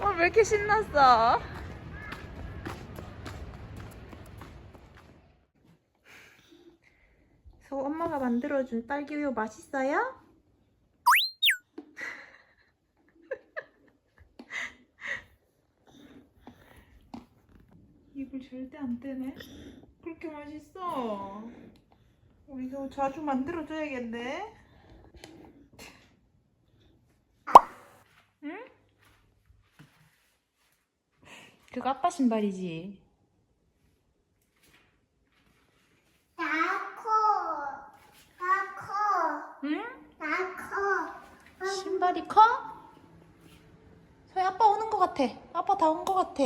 어, 왜 이렇게 신났어? 서 엄마가 만들어준 딸기우유 맛있어요? 입을 절대 안 떼네. 그렇게 맛있어. 우리도 자주 만들어줘야겠네. 그거 아빠 신발이지. 나코 나코 응? 나코 신발이 커? 소희 아빠 오는 것 같아. 아빠 다 온 것 같아.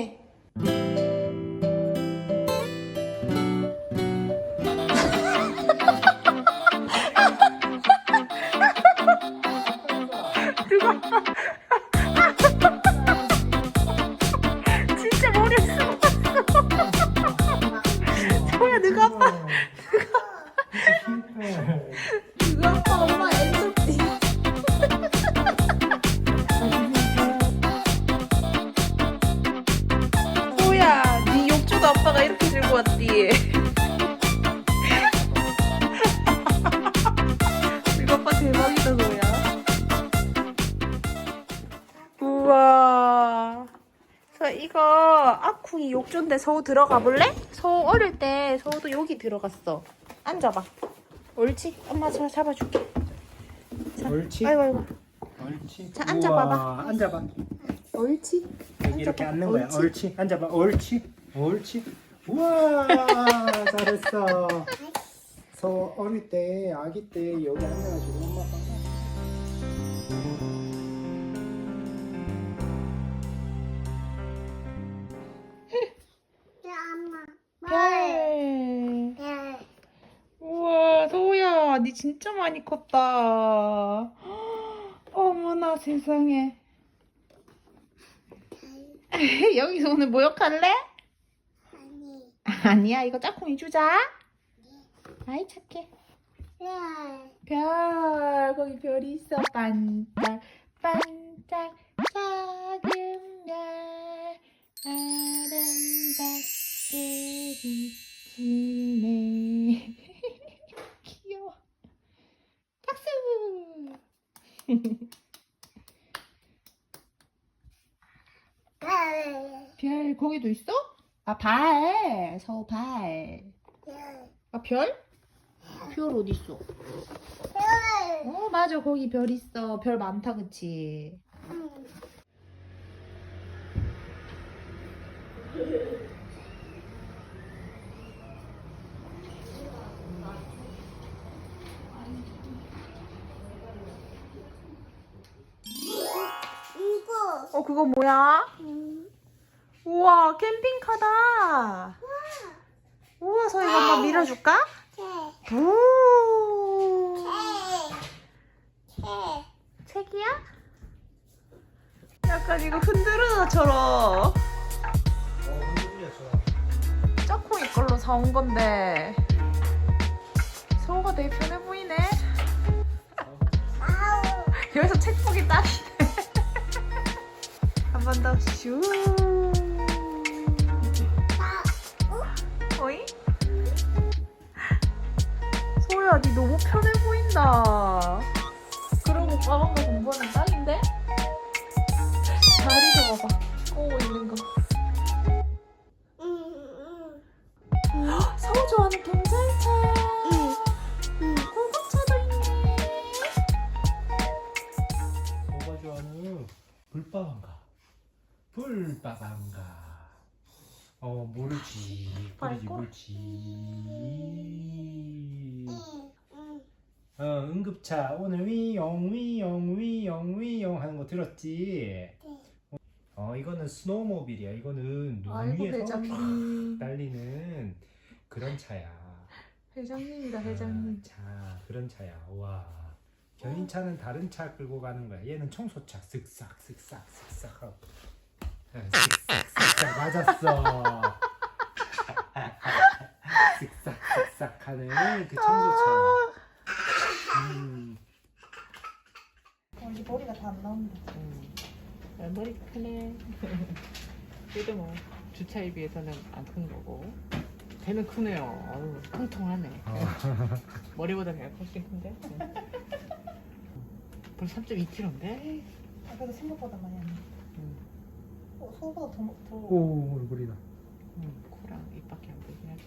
아쿠이 욕조인데 서우 들어가 볼래? 서우 어릴 때 서우도 여기 들어갔어. 앉아봐. 옳지? 엄마 저 잡아줄게. 자, 옳지. 아이고 아이고. 옳지. 자, 앉아봐봐. 우와, 앉아봐. 옳지? 여기 이렇게 앉는 거야. 옳지. 옳지. 앉아봐. 옳지. 옳지. 우와, 잘했어. 서 어릴 때, 아기 때 여기 앉아가지고 엄마가 진짜 많이 컸다. 어머나 세상에. 여기서 오늘 모욕할래? 아니 아니야, 이거 짝꿍이 주자. 아이 착해. 별 별, 거기 별이 있어. 반짝, 반짝, 작은 별. 아름답게 비치네. 귀여워. 박수! 별 별, 거기도 있어? 아, 발. 서우 발. 별 아, 별? 별 어디 있어? 별 어, 맞아. 거기 별 있어. 별 많다, 그치? 응. 어, 그거 뭐야? 음. 우와, 캠핑카다. 우와, 서희가 한번 밀어줄까? 개 부. 개. 책이야? 약간 이거 흔들어처럼 어, 흔들려 좋아. 짝꿍이 걸로 사온 건데 소우가 되게 편해 보이네. 여기서 책 보기 딱이네. 한 번 더 슈. 나 어이? 소야, 니 너무 편해 보인다. 그러고 가방가 공부하는 딸인데? 다리 좀 봐봐. 꼬고 있는 거. 응, 서우 좋아하는 경찰차. 응, 응. 고급차도 있네. 뭐가 좋아하는 불빠방가. 불빠방가. 어, 모르지. 응, 응. 어, 응급차. 오늘 위용, 위용, 위용, 위용 하는 거 들었지? 어, 이거는 스노우모빌이야. 이거는 눈 아이고, 위에서 회장님. 달리는 그런 차야. 회장님이다, 아, 회장님. 자, 그런 차야. 와. 견인차는 다른 차 끌고 가는 거야. 얘는 청소차. 쓱싹, 쓱싹, 쓱싹 하고. 네, 쓱싹, 맞았어. 쓱싹, 쓱싹 하는 그 청소차야. 음. 어, 이제 머리가 다 안 나온다. 음. 아, 머리 크네. 그래도 뭐 주차에 비해서는 안 큰 거고. 배는 크네요. 어우, 통통하네. 머리보다 배가 훨씬 큰데. 응. 벌써 3.2kg인데. 아, 그래도 생각보다 많이 안 나. 응. 어, 소보다 더, 더. 오 얼굴이다. 응, 코랑 입밖에 안 보이긴 하지.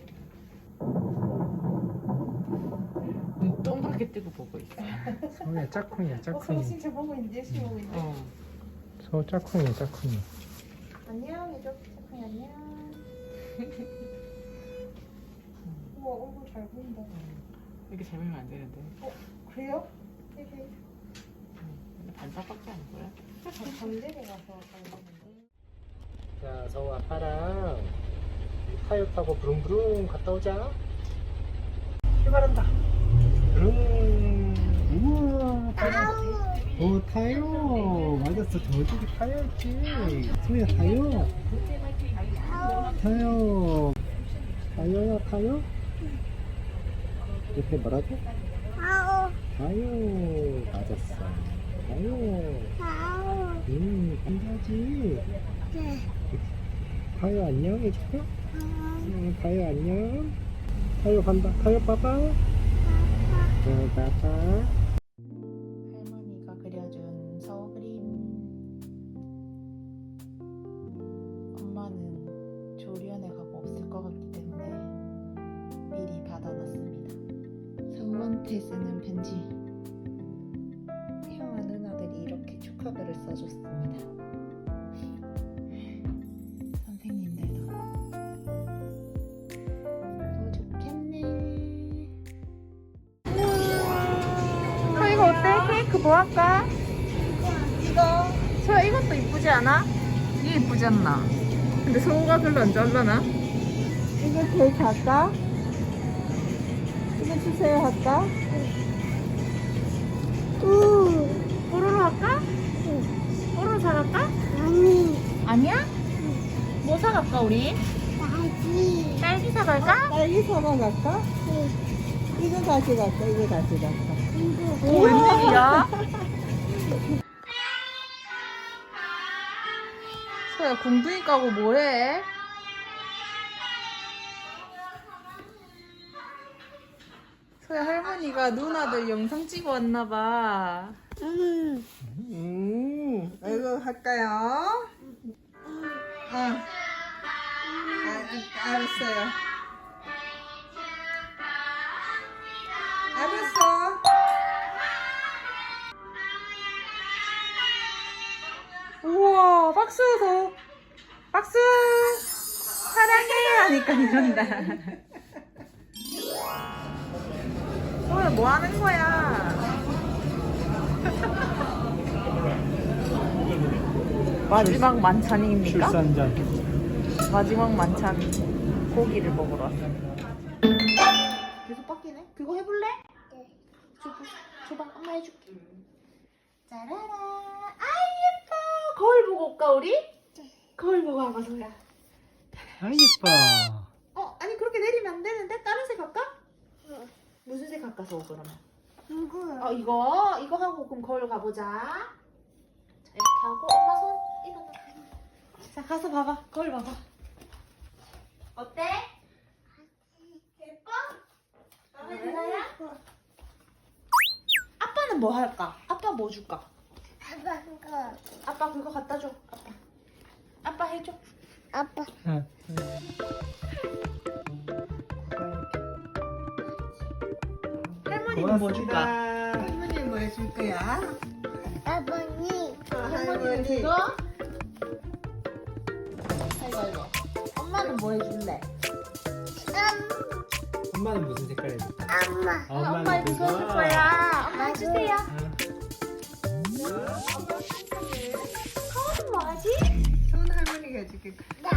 눈 동그랗게 뜨고 보고 있어. 서우야 짝꿍이야 어, 서 짝꿍이. 진짜 보고 있는데, 열심히 보고 있는데. 어. 서우 짝꿍이야 짝꿍이. 안녕, 해줘. 착한 안녕. 우와, 얼굴 잘 보인다. 이렇게 재미면 안 되는데. 그래요? 되게 응. 반짝밖에 안 보여. 반대로 가서 잘 보는데. 자 서우 아빠랑 타요 타고 부릉부릉 갔다 오자. 출발한다. 부릉. 우와 타요. 오 타요. 맞았어 저쪽이 타요였지. 소희야 타요. 타요. 타요야 타요. 옆에 뭐라고? 아우 타요. 맞았어. 타요. 아우 음 감사하지. 네 타요 안녕 해줄까? 응, 타요 안녕. 타요 간다. 타요 빠빠. 어, 빠빠. 할머니가 그려준 서우 그림. 엄마는 조리원에 가고 없을 것 같기 때문에 미리 받아놨습니다. 서우한테 쓰는 편지. 형아 누나들이 이렇게 축하글을 써줬습니다. 할까? 이거. 저 이것도 이쁘지 않아? 이게 이쁘지 않나? 근데 소우가 별로 안 좋아하려나? 이거 케이크 할까? 이거 주세요 할까? 우 뽀로로 할까? 뽀로로 사갈까? 아니 아니야? 뭐 사갈까 우리? 나지 딸기 사갈까? 딸기 사러 갈까? 이거 가져갈까? 이거 가져갈까? 오 웬일이야? 소야 공둥이 까고 뭐해? 소야 할머니가 누나들 영상 찍어 왔나봐 음 음, 이거 할까요? 응. 아, 알았어요. 우와 박수. 더 박수. 사랑해 하니까 이런다. 소야 뭐 하는 거야? 마지막 만찬입니까? 출산전. 마지막 만찬 고기를 먹으러 왔어요. 계속 바뀌네? 그거 해볼래? 네. 줘봐 줘봐 엄마 해줄게. 짜라라. 아이 예뻐 거울 보고 올까 우리? 거울 보고 와봐 소야 아 예뻐. 어 아니 그렇게 내리면 안 되는데 다른 색 할까? 무슨 색 할까 소 그러면 누구 어 이거 이거 하고 그럼 거울 가보자 자 이렇게 하고 엄마 손 일어나 자 가서 봐봐 거울 봐봐 어때? 예뻐? 마음에 들어요? 아빠는 뭐 할까? 아빠 뭐 줄까? 아빠 그거 아빠 그거 갖다 줘 아빠. 아빠 해줘. 아빠. 할머니는 뭐 줄까? 할머니 뭐 해줄 거야? 아버님 아, 할머니는 그거? 아이고 아이고 엄마는 뭐 해줄래? 엄마는 무슨 색깔 해줄까? 엄마. 아, 엄마 이거 줄 거야. 엄마 해주세요. 그 할까?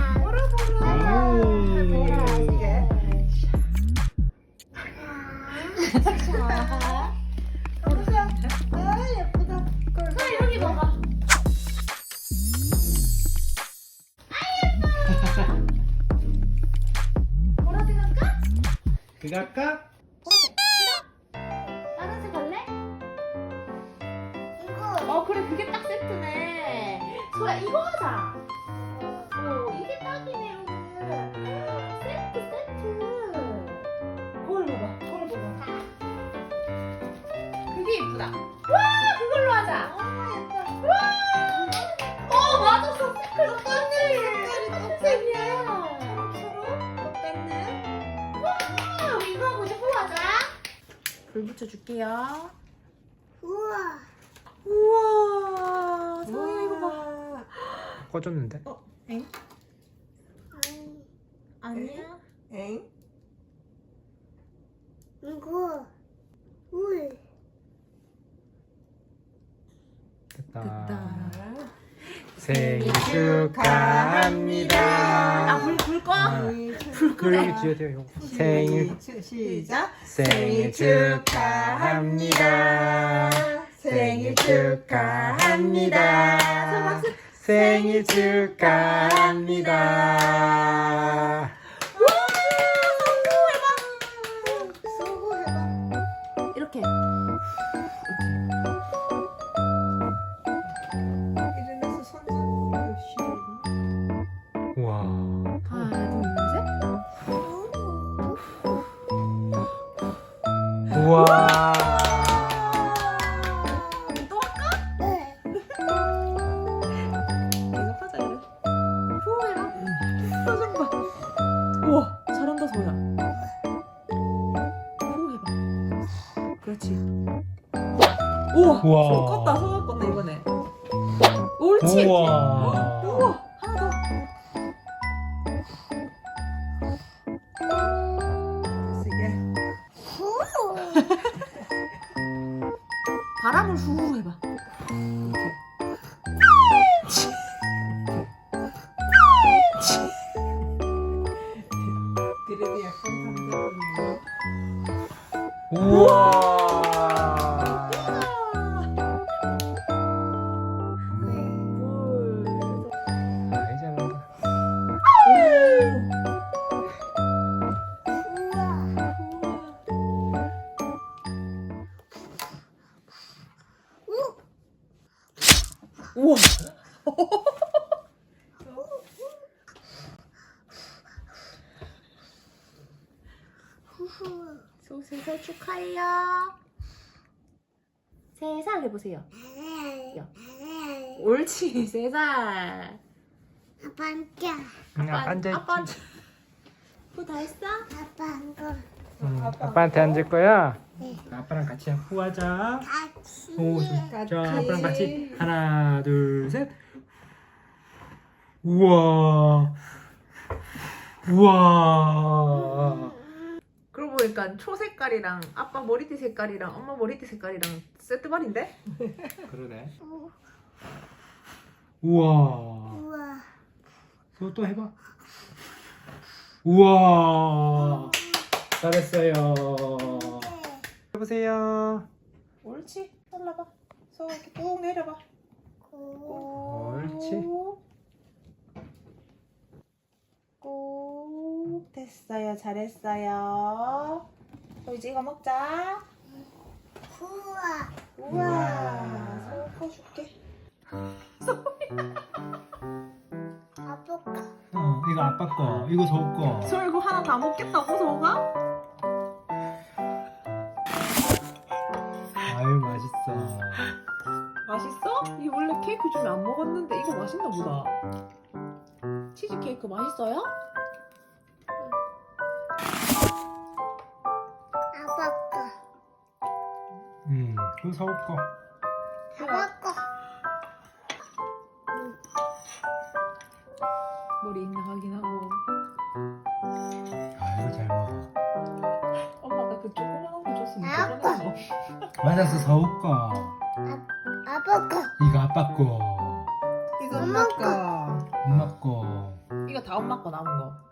그거 할까? 보라색 싫어? 다른 색 할래? 이거 어 그래 그게 딱 세트네 소야 이거 하자. 와 그걸로 하자. 와. 어 맞았어. 색깔 똑같네. 색깔이 똑같네. 똑같네. 와 이거 하고 싶어 하자. 불 붙여줄게요. 우와. 우와 소야 이거 봐. 꺼졌는데? 아니. 아니야. 엥? 이거. 울. 됐다. 생일 축하합니다. 아 불 불 꺼. 그 여기 뒤에 돼요. 이거. 생일 시- 시작. 생일 축하합니다. 생일 축하합니다. 생일 축하합니다. 우와. 또 할까? 네. 계속 하자 이래. 후 해라. 표정 봐. 우와 잘한다 소야. 후 해봐. 그렇지. 우와. 우와. 바람을 후 우와. 후. 소세살 축하해요. 세 살 해보세요. 야. 옳지 세 살. 아빠한테. 응, 아빠 앉아 아빠 있지. 후다 했어? 아빠 한 거. 응, 아빠한테 앉을 거야. 아빠랑 같이 후하자. 같이. 오, 자, 아빠랑 같이 하나, 둘, 셋. 우와. 우와. 그러고 보니까 초 색깔이랑 아빠 머리띠 색깔이랑 엄마 머리띠 색깔이랑 세트발인데? 그러네. 우- 우와. 우와. 또, 또 해봐. 우와. 잘했어요. 해보세요. 옳지. 잘라봐. 손 이렇게 꾹 내려봐. 고. 옳지. 꾹 됐어요. 잘했어요. 어, 이제 이거 먹자. 우와. 우와. 손 꺼줄게. 아빠가. 어, 이거 아빠 거, 이거 저 거. 저 이거 하나 다 먹겠다고 저가? 안 먹었는데 이거 맛있나 보다. 치즈 케이크 맛있어요? 아빠가. 음, 그거 저 거. 아빠가. 머리 있나 확인하고. 아, 이거 잘 먹어. 엄마가 그 조그만한 거 줬으면. 맞았어, 서우 거. 다 엄마 거 남은 거.